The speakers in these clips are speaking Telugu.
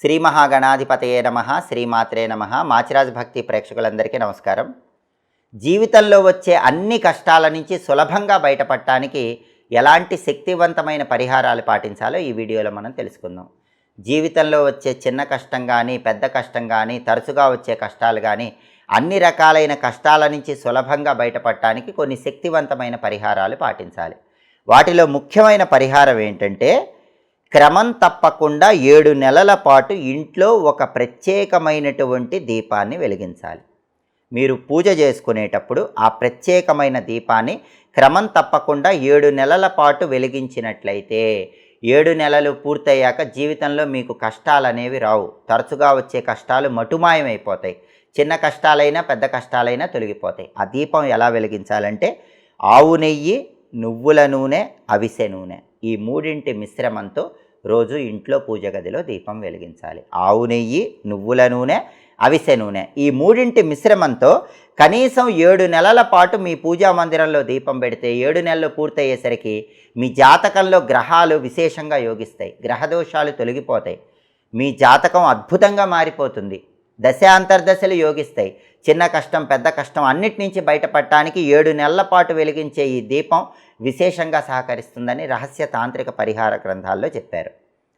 శ్రీ మహాగణాధిపతయే నమ శ్రీమాత్రే నమ. మాచిరాజ్ భక్తి ప్రేక్షకులందరికీ నమస్కారం. జీవితంలో వచ్చే అన్ని కష్టాల నుంచి సులభంగా బయటపడటానికి ఎలాంటి శక్తివంతమైన పరిహారాలు పాటించాలో ఈ వీడియోలో మనం తెలుసుకుందాం. జీవితంలో వచ్చే చిన్న కష్టం కానీ పెద్ద కష్టం కానీ తరచుగా వచ్చే కష్టాలు కానీ అన్ని రకాలైన కష్టాల నుంచి సులభంగా బయటపడటానికి కొన్ని శక్తివంతమైన పరిహారాలు పాటించాలి. వాటిలో ముఖ్యమైన పరిహారం ఏంటంటే క్రమం తప్పకుండా ఏడు నెలల పాటు ఇంట్లో ఒక ప్రత్యేకమైనటువంటి దీపాన్ని వెలిగించాలి. మీరు పూజ చేసుకునేటప్పుడు ఆ ప్రత్యేకమైన దీపాన్ని క్రమం తప్పకుండా ఏడు నెలల పాటు వెలిగించినట్లయితే ఏడు నెలలు పూర్తయ్యాక జీవితంలో మీకు కష్టాలు అనేవి రావు. తరచుగా వచ్చే కష్టాలు మటుమాయమైపోతాయి. చిన్న కష్టాలైనా పెద్ద కష్టాలైనా తొలగిపోతాయి. ఆ దీపం ఎలా వెలిగించాలంటే ఆవు నెయ్యి నువ్వుల నూనె అవిసె నూనె ఈ మూడింటి మిశ్రమంతో రోజు ఇంట్లో పూజ గదిలో దీపం వెలిగించాలి. ఆవు నెయ్యి నువ్వుల నూనె అవిసె నూనె. ఈ మూడింటి మిశ్రమంతో కనీసం ఏడు నెలల పాటు మీ పూజా మందిరంలో దీపం పెడితే ఏడు నెలలు పూర్తయ్యేసరికి మీ జాతకంలో గ్రహాలు విశేషంగా యోగిస్తాయి. గ్రహదోషాలు తొలగిపోతాయి. మీ జాతకం అద్భుతంగా మారిపోతుంది. దశ అంతర్దశలు యోగిస్తాయి. చిన్న కష్టం పెద్ద కష్టం అన్నిటి నుంచి బయటపడటానికి ఏడు నెలల పాటు వెలిగించే ఈ దీపం విశేషంగా సహకరిస్తుందని రహస్య తాంత్రిక పరిహార గ్రంథాల్లో చెప్పారు.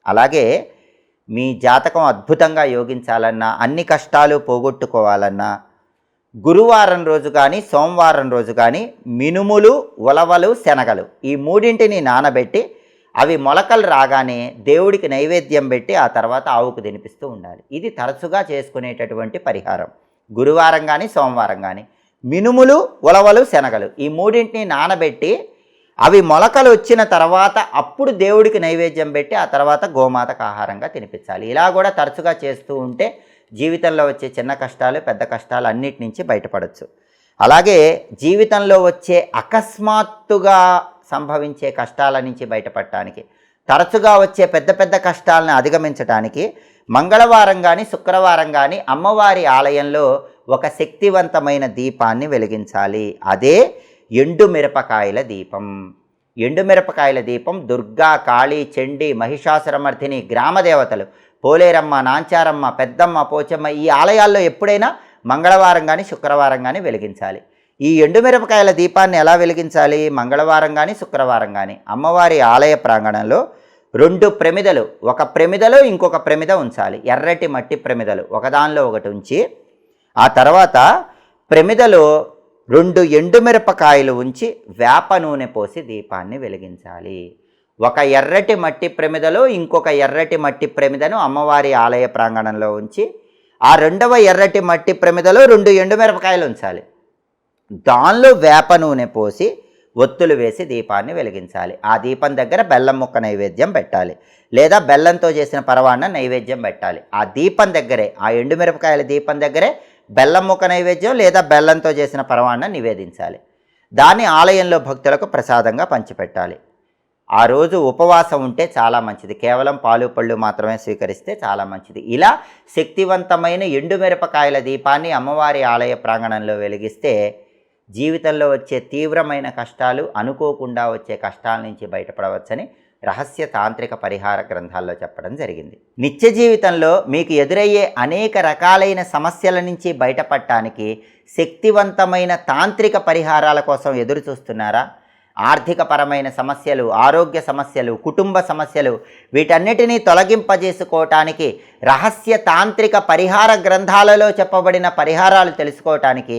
అలాగే మీ జాతకం అద్భుతంగా యోగించాలన్నా అన్ని కష్టాలు పోగొట్టుకోవాలన్నా గురువారం రోజు కానీ సోమవారం రోజు కానీ మినుములు ఉలవలు శనగలు ఈ మూడింటిని నానబెట్టి అవి మొలకలు రాగానే దేవుడికి నైవేద్యం పెట్టి ఆ తర్వాత ఆవుకు తినిపిస్తూ ఉండాలి. ఇది తరచుగా చేసుకునేటటువంటి పరిహారం. గురువారం కానీ సోమవారం కానీ మినుములు ఉలవలు శనగలు ఈ మూడింటిని నానబెట్టి అవి మొలకలు వచ్చిన తర్వాత అప్పుడు దేవుడికి నైవేద్యం పెట్టి ఆ తర్వాత గోమాతకు ఆహారంగా తినిపించాలి. ఇలా కూడా తరచుగా చేస్తూ ఉంటే జీవితంలో వచ్చే చిన్న కష్టాలు పెద్ద కష్టాలు అన్నిటి నుంచి బయటపడవచ్చు అలాగే జీవితంలో వచ్చే అకస్మాత్తుగా సంభవించే కష్టాల నుంచి బయటపడటానికి తరచుగా వచ్చే పెద్ద పెద్ద కష్టాలను అధిగమించడానికి మంగళవారం కానీ శుక్రవారం కానీ అమ్మవారి ఆలయంలో ఒక శక్తివంతమైన దీపాన్ని వెలిగించాలి. అదే ఎండు మిరపకాయల దీపం. ఎండు మిరపకాయల దీపం దుర్గా కాళీ చండి మహిషాసురమర్ధిని గ్రామదేవతలు పోలేరమ్మ నాంచారమ్మ పెద్దమ్మ పోచమ్మ ఈ ఆలయాల్లో ఎప్పుడైనా మంగళవారం కానీ శుక్రవారం కానీ వెలిగించాలి. ఈ ఎండుమిరపకాయల దీపాన్ని ఎలా వెలిగించాలి? మంగళవారం కానీ శుక్రవారం కానీ అమ్మవారి ఆలయ ప్రాంగణంలో రెండు ప్రమిదలు ఒక ప్రమిదలో ఇంకొక ప్రమిద ఉంచాలి. ఎర్రటి మట్టి ప్రమిదలు ఒకదానిలో ఒకటి ఉంచి ఆ తర్వాత ప్రమిదలో రెండు ఎండుమిరపకాయలు ఉంచి వేప నూనె పోసి దీపాన్ని వెలిగించాలి. ఒక ఎర్రటి మట్టి ప్రమిదలో ఇంకొక ఎర్రటి మట్టి ప్రమిదను అమ్మవారి ఆలయ ప్రాంగణంలో ఉంచి ఆ రెండవ ఎర్రటి మట్టి ప్రమిదలో రెండు ఎండుమిరపకాయలు ఉంచాలి. దానిలో వేప నూనె పోసి ఒత్తులు వేసి దీపాన్ని వెలిగించాలి. ఆ దీపం దగ్గర బెల్లం ముక్క నైవేద్యం పెట్టాలి. లేదా బెల్లంతో చేసిన పరవాన్న నైవేద్యం పెట్టాలి. ఆ దీపం దగ్గరే ఆ ఎండుమిరపకాయల దీపం దగ్గరే బెల్లం ముక్క నైవేద్యం లేదా బెల్లంతో చేసిన పరవాన్న నివేదించాలి. దాన్ని ఆలయంలో భక్తులకు ప్రసాదంగా పంచిపెట్టాలి. ఆ రోజు ఉపవాసం ఉంటే చాలా మంచిది. కేవలం పాలు పళ్ళు మాత్రమే స్వీకరిస్తే చాలా మంచిది. ఇలా శక్తివంతమైన ఎండుమిరపకాయల దీపాన్ని అమ్మవారి ఆలయ ప్రాంగణంలో వెలిగిస్తే జీవితంలో వచ్చే తీవ్రమైన కష్టాలు అనుకోకుండా వచ్చే కష్టాల నుంచి బయటపడవచ్చని రహస్య తాంత్రిక పరిహార గ్రంథాల్లో చెప్పడం జరిగింది. నిత్య జీవితంలో మీకు ఎదురయ్యే అనేక రకాలైన సమస్యల నుంచి బయటపడటానికి శక్తివంతమైన తాంత్రిక పరిహారాల కోసం ఎదురు చూస్తున్నారా? ఆర్థికపరమైన సమస్యలు ఆరోగ్య సమస్యలు కుటుంబ సమస్యలు వీటన్నిటినీ తొలగింపజేసుకోవటానికి రహస్య తాంత్రిక పరిహార గ్రంథాలలో చెప్పబడిన పరిహారాలు తెలుసుకోవటానికి